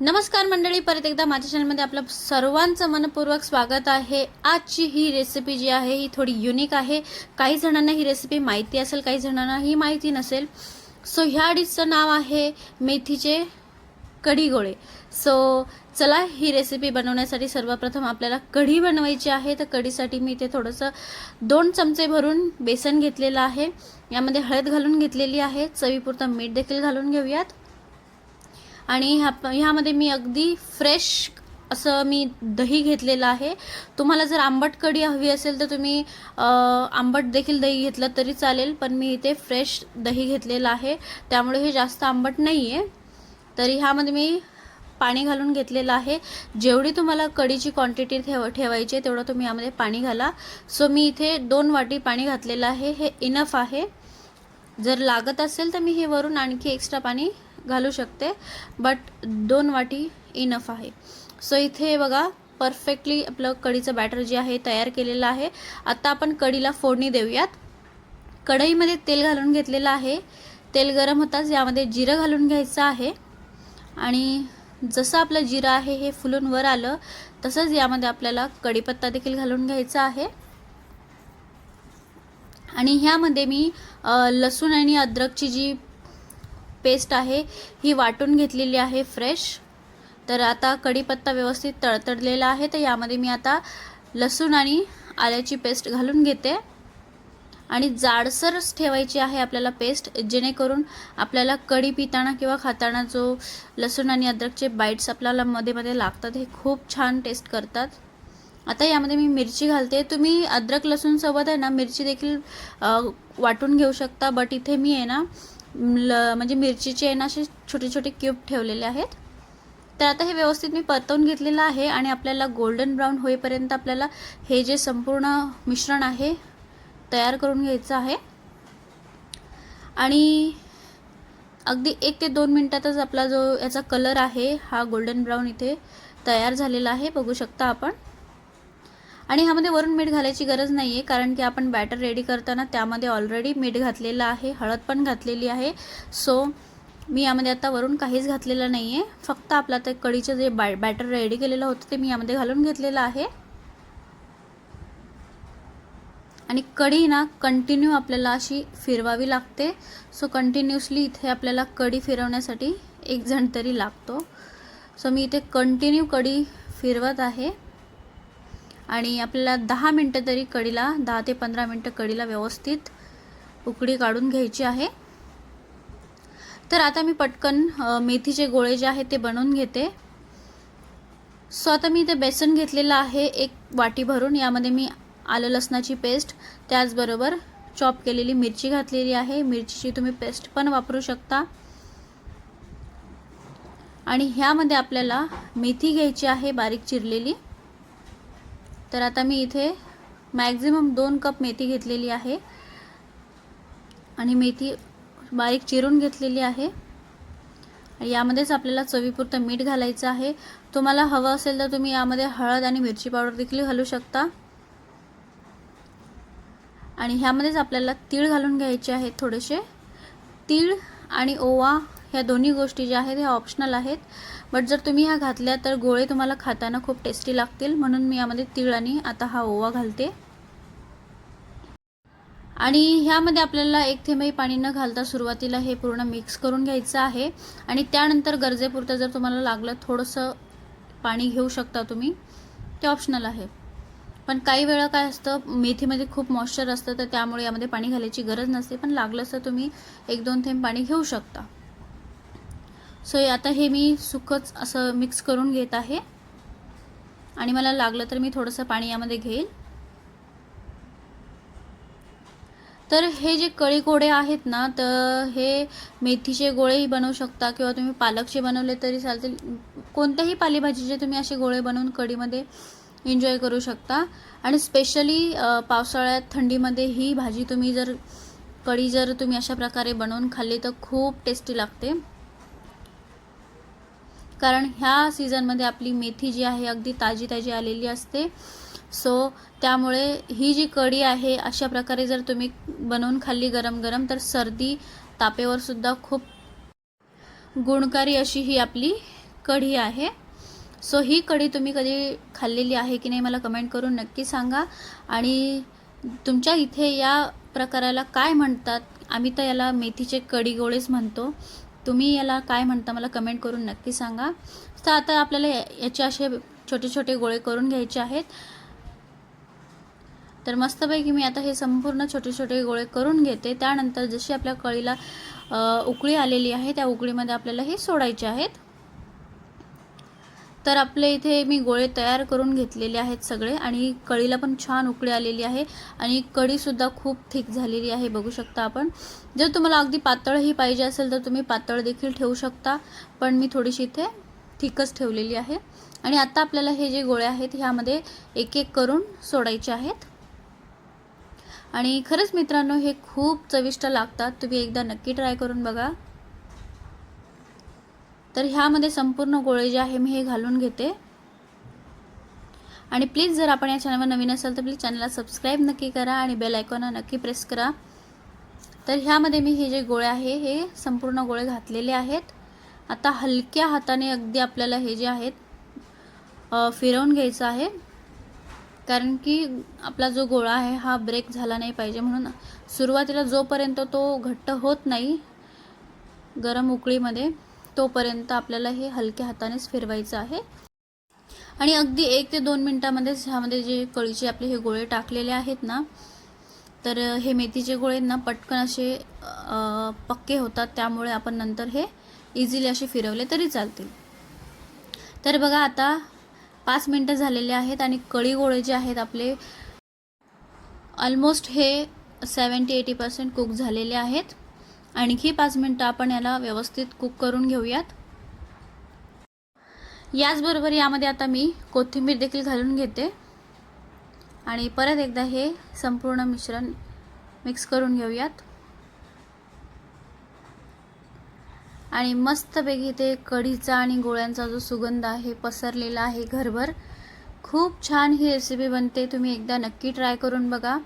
नमस्कार मंडळी परत एकदा माझ्या चॅनलमध्ये आपलं सर्वांचं मनपूर्वक स्वागत आहे. आजची ही रेसिपी जी आहे ही थोडी युनिक आहे. काही जणांना ही रेसिपी माहिती असेल काही जणांना ही माहिती नसेल. सो ह्या डिशचं नाव आहे मेथीचे कढी गोळे सो चला ही रेसिपी बनवण्यासाठी सर्वप्रथम आपल्याला कढी बनवायची आहे. तर कढीसाठी मी इथे थोडंसं दोन चमचे भरून बेसन घेतलेलं आहे. यामध्ये हळद घालून घेतलेली आहे. चवीपुरतं मीठ देखील घालून घेऊयात. आणि ह्या ह्यामध्ये मी अगदी फ्रेश असं मी दही घेतलेलं आहे. तुम्हाला जर आंबट कढी हवी असेल तर तुम्ही आंबट देखील दही घेतलं तरी चालेल पण मी इथे फ्रेश दही घेतलेलं आहे. त्यामुळे हे जास्त आंबट नाही आहे तरी ह्यामध्ये मी पाणी घालून घेतलेलं आहे. जेवढी तुम्हाला कढीची क्वांटिटी ठेव ठेवायची आहे तेवढं तुम्ही यामध्ये पाणी घाला. सो मी इथे दोन वाटी पाणी घातलेलं आहे. हे इनफ आहे. जर लागत असेल तर मी हे वरून आणखी एक्स्ट्रा पाणी घालू शकते बट दोन वाटी इनफ आहे. सो इथे बघा परफेक्टली आपलं कढीचं बॅटर जे आहे तयार केलेलं आहे. आता आपण कढीला फोडणी देऊयात. कढईमध्ये तेल घालून घेतलेलं आहे. तेल गरम होताच यामध्ये जिरं घालून घ्यायचं आहे. आणि जसं आपलं जिरं आहे हे फुलून वर आलं तसंच यामध्ये आपल्याला कढीपत्ता देखील घालून घ्यायचा आहे. आणि ह्यामध्ये मी लसूण आणि अद्रकची जी पेस्ट आहे. ही वाटून घेतलेली आहे फ्रेश तर आता कढीपत्ता व्यवस्थित तळतडलेला आहे. तर यामध्ये मी आता लसूण आणि आल्याची पेस्ट घालून घेते. आणि जाडसरच ठेवायची आहे आपल्याला पेस्ट जेणेकरून आपल्याला कढी पिताना किंवा खाताना जो लसूण आणि अद्रकचे बाईट्स आपल्याला मध्ये मध्ये लागतात हे खूप छान टेस्ट करतात. आता यामध्ये मी मिरची घालते. तुम्ही अद्रक लसूणसोबत आहे ना मिरची देखील वाटून घेऊ शकता बट इथे मी आहे ना ल म्हणजे मिरचीचे आहे ना असे छोटे छोटे क्यूब ठेवलेले आहेत. तर आता हे व्यवस्थित मी परतवून घेतलेलं आहे आणि आपल्याला गोल्डन ब्राऊन होईपर्यंत आपल्याला हे जे संपूर्ण मिश्रण आहे तयार करून घ्यायचं आहे. आणि अगदी एक ते दोन मिनटातच आपला जो याचा कलर आहे हा गोल्डन ब्राऊन इथे तयार झालेला आहे. बघू शकता आपण. आणि ह्यामध्ये वरून मीठ घालायची गरज नाही आहे कारण की आपण बॅटर रेडी करताना त्यामध्ये ऑलरेडी मीठ घातलेलं आहे हळद पण घातलेली आहे. सो मी यामध्ये आता वरून काहीच घातलेलं नाही आहे फक्त आपलं ते कढीचं जे बॅ बॅटर रेडी केलेलं होतं ते मी यामध्ये घालून घेतलेलं आहे. आणि कढी ना कंटिन्यू आपल्याला अशी फिरवावी लागते. सो कंटिन्युअसली इथे आपल्याला कढी फिरवण्यासाठी एक जण तरी लागतो. सो मी इथे कंटिन्यू कढी फिरवत आहे. आणि आपल्याला दहा मिनटं तरी कढीला दहा ते पंधरा मिनटं कढीला व्यवस्थित उकडी काढून घ्यायची आहे. तर आता मी पटकन मेथीचे गोळे जे आहेत ते बनवून घेते. सो आता मी इथे बेसन घेतलेलं आहे एक वाटी भरून. यामध्ये मी आलं लसणाची पेस्ट त्याचबरोबर चॉप केलेली मिरची घातलेली आहे. मिरचीची तुम्ही पेस्ट पण वापरू शकता. आणि ह्यामध्ये आपल्याला मेथी घ्यायची आहे बारीक चिरलेली. तर आता मी इथे मॅक्झिमम दोन कप मेथी घेतलेली आहे. आणि मेथी बारीक चिरून घेतलेली आहे. यामध्येच आपल्याला चवीपुरतं मीठ घालायचं आहे. तुम्हाला हवं असेल तर तुम्ही यामध्ये हळद आणि मिरची पावडर देखील घालू शकता. आणि ह्यामध्येच आपल्याला तीळ घालून घ्यायचे आहेत थोडेसे. तीळ आणि ओवा ह्या दोन्ही गोष्टी ज्या आहेत ह्या ऑप्शनल आहेत. बट जर तुम्ही ह्या घातल्या तर गोळे तुम्हाला खाताना खूप टेस्टी लागतील. म्हणून मी यामध्ये तीळ आणि आता हा ओवा घालते. आणि ह्यामध्ये आपल्याला एक थेंबही पाणी न घालता सुरुवातीला हे पूर्ण मिक्स करून घ्यायचं आहे. आणि त्यानंतर गरजेपुरतं जर तुम्हाला लागलं थोडंसं पाणी घेऊ शकता तुम्ही ते ऑप्शनल आहे. पण काही वेळा काय असतं मेथीमध्ये खूप मॉइश्चर असतं तर त्यामुळे यामध्ये पाणी घालायची गरज नसते. पण लागलं तर तुम्ही एक दोन थेंब पाणी घेऊ शकता. सो आता हे मी सुखच असं मिक्स करून घेत आहे. आणि मला लागलं तर मी थोडंसं पाणी यामध्ये घेईल. तर हे जे कळी गोळे आहेत ना तर हे मेथीचे गोळेही बनवू शकता किंवा तुम्ही पालकचे बनवले तरी चालतील. कोणत्याही पालेभाजीचे तुम्ही असे गोळे बनवून कढीमध्ये एन्जॉय करू शकता. आणि स्पेशली पावसाळ्यात थंडीमध्ये ही भाजी तुम्ही जर कढी जर तुम्ही अशा प्रकारे बनवून खाल्ली तर खूप टेस्टी लागते. कारण ह्या सीझनमध्ये आपली मेथी जी आहे अगदी ताजी ताजी आलेली असते. सो त्यामुळे ही जी कढी आहे अशा प्रकारे जर तुम्ही बनवून खाल्ली गरम गरम तर सर्दी तापेवर सुद्धा खूप गुणकारी अशी ही आपली कढी आहे. सो ही कढी तुम्ही कधी खाल्लेली आहे की नाही मला कमेंट करून नक्की सांगा. आणि तुमच्या इथे या प्रकाराला काय म्हणतात? आम्ही तर याला मेथीचे कढी गोळेच म्हणतो. तुम्ही याला काय म्हणता मला कमेंट करून नक्की सांगा. तर आता आपल्याला या- याचे असे छोटे छोटे गोळे करून घ्यायचे आहेत. तर मस्तपैकी मी आता हे संपूर्ण छोटे छोटे गोळे करून घेते. त्यानंतर जशी आपल्या कळीला उकळी आलेली आहे त्या उकळीमध्ये आपल्याला हे सोडायचे आहेत. तर आपले इथे मी गोळे तयार करून घेतलेले आहेत सगळे आणि कढीला पण छान उकळी आलेली आहे आणि कढीसुद्धा खूप थिक झालेली आहे बघू शकता आपण. जर तुम्हाला अगदी पातळही पाहिजे असेल तर तुम्ही पातळ देखील ठेवू शकता पण मी थोडीशी इथे थिकच ठेवलेली आहे. आणि आता आपल्याला हे जे गोळे आहेत ह्यामध्ये एक एक करून सोडायचे आहेत. आणि खरंच मित्रांनो हे खूप चविष्ट लागतात. तुम्ही एकदा नक्की ट्राय करून बघा. तर ह्यामध्ये संपूर्ण गोळे जे आहे मी हे घालून घेते. आणि प्लीज जर आपण या चॅनलवर नवीन असाल तर प्लीज चॅनलला सबस्क्राईब नक्की करा आणि बेल आयकॉनला नक्की प्रेस करा. तर ह्यामध्ये मी हे जे गोळे आहे हे संपूर्ण गोळे घातलेले आहेत. आता हलक्या हाताने अगदी आपल्याला हे जे आहेत फिरवून घ्यायचं आहे. कारण की आपला जो गोळा आहे हा ब्रेक झाला नाही पाहिजे. म्हणून सुरुवातीला जोपर्यंत तो घट्ट होत नाही गरम उकळीमध्ये तोपर्यंत आपल्याला हे हलक्या हातानेच फिरवायचं आहे. आणि अगदी एक ते दोन मिनटामध्येच ह्यामध्ये जे कळीचे आपले हे गोळे टाकलेले आहेत ना तर हे मेथीचे गोळे ना पटकन असे पक्के होतात. त्यामुळे आपण नंतर हे इझिली असे फिरवले तरी चालतील. तर बघा आता पाच मिनटं झालेले आहेत आणि कळी गोळे जे आहेत आपले ऑलमोस्ट हे सेवन्टी एटी पर्सेंट कुक झालेले आहेत. आणखी पाच मिनटं आपण याला व्यवस्थित कुक करून घेऊयात. याचबरोबर यामध्ये आता मी कोथिंबीर देखील घालून घेते. आणि परत एकदा हे संपूर्ण मिश्रण मिक्स करून घेऊयात. आणि मस्तपैकी ते कढीचा आणि गोळ्यांचा जो सुगंध आहे पसरलेला आहे घरभर खूप छान ही रेसिपी बनते. तुम्ही एकदा नक्की ट्राय करून बघा.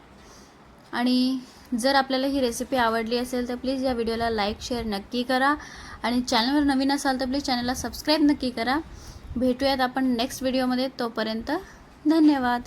आणि जर आपल्याला ही रेसिपी आवडली असेल तर प्लीज या व्हिडिओला लाईक शेअर नक्की करा. आणि चॅनलवर नवीन असाल तर प्लीज चॅनलला सबस्क्राईब नक्की करा. भेटूयात आपण नेक्स्ट व्हिडिओमध्ये तोपर्यंत धन्यवाद.